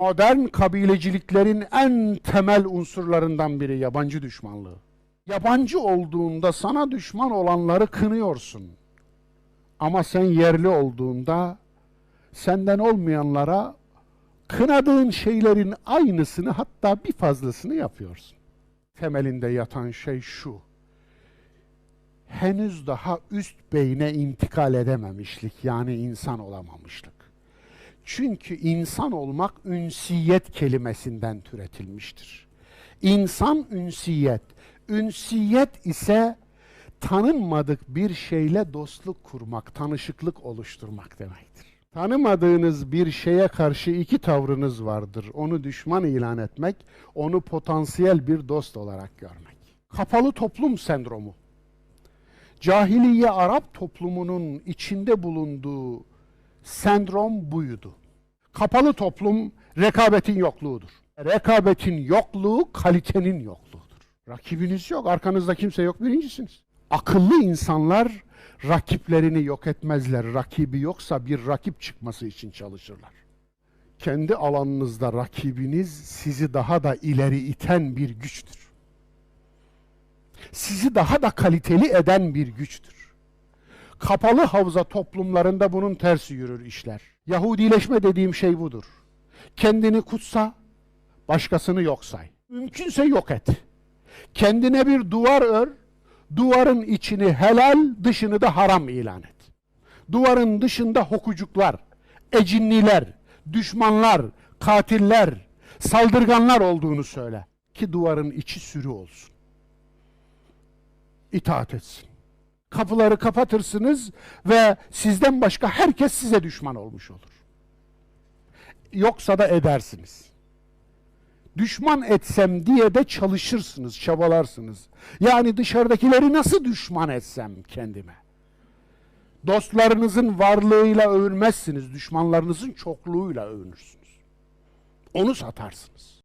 Modern kabileciliklerin en temel unsurlarından biri yabancı düşmanlığı. Yabancı olduğunda sana düşman olanları kınıyorsun. Ama sen yerli olduğunda senden olmayanlara kınadığın şeylerin aynısını hatta bir fazlasını yapıyorsun. Temelinde yatan şey şu. Henüz daha üst beyne intikal edememişlik yani insan olamamışlık. Çünkü insan olmak ünsiyet kelimesinden türetilmiştir. İnsan ünsiyet. Ünsiyet ise tanınmadık bir şeyle dostluk kurmak, tanışıklık oluşturmak demektir. Tanımadığınız bir şeye karşı iki tavrınız vardır. Onu düşman ilan etmek, onu potansiyel bir dost olarak görmek. Kapalı toplum sendromu. Cahiliye Arap toplumunun içinde bulunduğu sendrom buydu. Kapalı toplum rekabetin yokluğudur. Rekabetin yokluğu kalitenin yokluğudur. Rakibiniz yok, arkanızda kimse yok, birincisiniz. Akıllı insanlar rakiplerini yok etmezler. Rakibi yoksa bir rakip çıkması için çalışırlar. Kendi alanınızda rakibiniz sizi daha da ileri iten bir güçtür. Sizi daha da kaliteli eden bir güçtür. Kapalı havza toplumlarında bunun tersi yürür işler. Yahudileşme dediğim şey budur. Kendini kutsa, başkasını yok say. Mümkünse yok et. Kendine bir duvar ör, duvarın içini helal, dışını da haram ilan et. Duvarın dışında hokucuklar, ecinliler, düşmanlar, katiller, saldırganlar olduğunu söyle. Ki duvarın içi sürü olsun. İtaat etsin kapıları kapatırsınız ve sizden başka herkes size düşman olmuş olur. Yoksa da edersiniz. Düşman etsem diye de çalışırsınız, çabalarsınız. Yani dışarıdakileri nasıl düşman etsem kendime? Dostlarınızın varlığıyla övünmezsiniz, düşmanlarınızın çokluğuyla övünürsünüz. Onu satarsınız.